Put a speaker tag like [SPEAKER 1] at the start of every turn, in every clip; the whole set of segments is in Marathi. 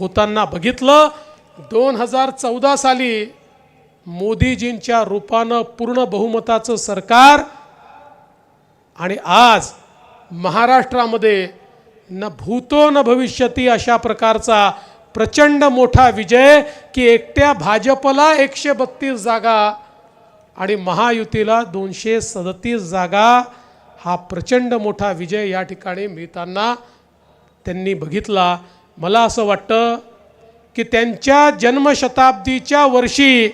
[SPEAKER 1] होताना बघितलं दोन हजार चौदा साली मोदीजींच्या रूपानं पूर्ण बहुमताचं सरकार आणि आज महाराष्ट्रामध्ये न भूतो न भविष्यती अशा प्रकारचा प्रचंड मोठा विजय की एकट्या भाजपला एकशे बत्तीस जागा आणि महायुतीला दोनशे सदतीस जागा हा प्रचंड मोठा विजय या ठिकाणी मिळताना त्यांनी बघितला. मला असं वाटतं की त्यांच्या जन्मशताब्दीच्या वर्षी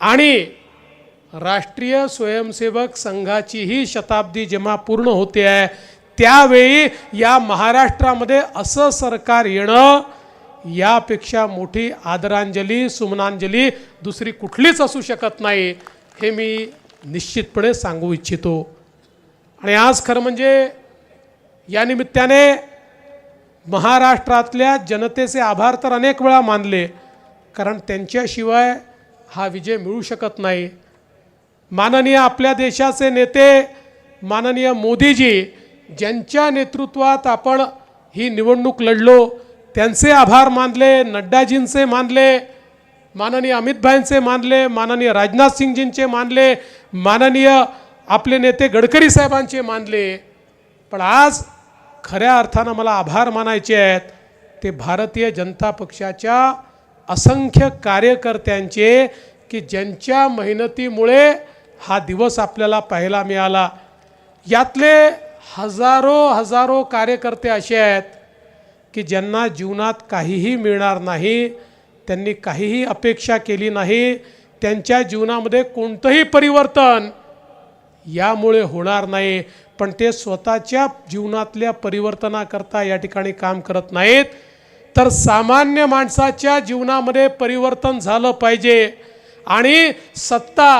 [SPEAKER 1] आणि राष्ट्रीय स्वयंसेवक संघाचीही शताब्दी जेव्हा पूर्ण होते आहे त्यावेळी या महाराष्ट्रामध्ये असं सरकार येणं यापेक्षा मोठी आदरांजली सुमनांजली दुसरी कुठलीच असू शकत नाही हे मी निश्चितपणे सांगू इच्छितो. आणि आज खरं म्हणजे या निमित्ताने महाराष्ट्रातल्या जनतेचे आभार तर अनेक वेळा मानले कारण त्यांच्याशिवाय हा विजय मिळू शकत नाही. माननीय आपल्या देशाचे नेते माननीय मोदीजी ज्यांच्या नेतृत्वात आपण ही निवडणूक लढलो त्यांचे आभार मानले नड्डाजींचे मानले माननीय अमितभाईंचे मानले माननीय राजनाथ सिंगजींचे मानले माननीय आपले नेते गडकरी साहेबांचे मानले. पण आज खऱ्या अर्थानं मला आभार मानायचे आहेत ते भारतीय जनता पक्षाच्या असंख्य कार्यकर्त्यांचे की ज्यांच्या मेहनतीमुळे हा दिवस आपल्याला पाहायला मिळाला. यातले हजारो हजारो कार्यकर्ते असे आहेत की ज्यांना जीवनात काहीही मिळणार नाही त्यांनी काहीही अपेक्षा केली नाही त्यांच्या जीवनामध्ये कोणतंही परिवर्तन यामुळे होणार नाही. पण ते स्वतःच्या जीवनातल्या परिवर्तनाकरता या ठिकाणी काम करत नाहीत. तर सामान्य माणसाच्या जीवनामध्ये परिवर्तन झालं पाहिजे. आणि सत्ता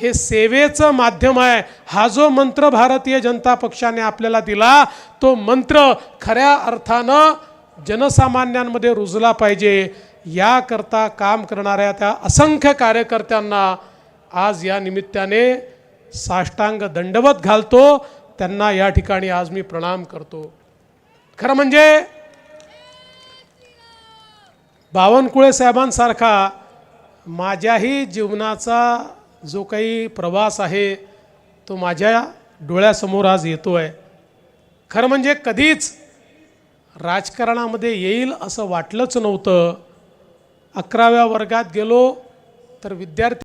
[SPEAKER 1] हे सेवेचं माध्यम आहे. हा जो मंत्र भारतीय जनता पक्षाने आपल्याला दिला तो मंत्र खऱ्या अर्थानं जनसामान्यांमध्ये रुजला पाहिजे. याकरता काम करणाऱ्या त्या असंख्य कार्यकर्त्यांना आज या निमित्ताने साष्टांग दंडवत घालतो त्यांना या ठिकाणी आज मी प्रणाम करतो. खरं म्हणजे बावनकुळे साहेबांसारखा माझ्याही जीवनाचा जो काही प्रवास आहे तो माझ्या डोळ्यासमोर आज येतो आहे खरं म्हणजे कधीच राजकारणामध्ये येईल असं वाटलंच नव्हतं. अकराव्या वर्गात गेलो तर विद्यार्थी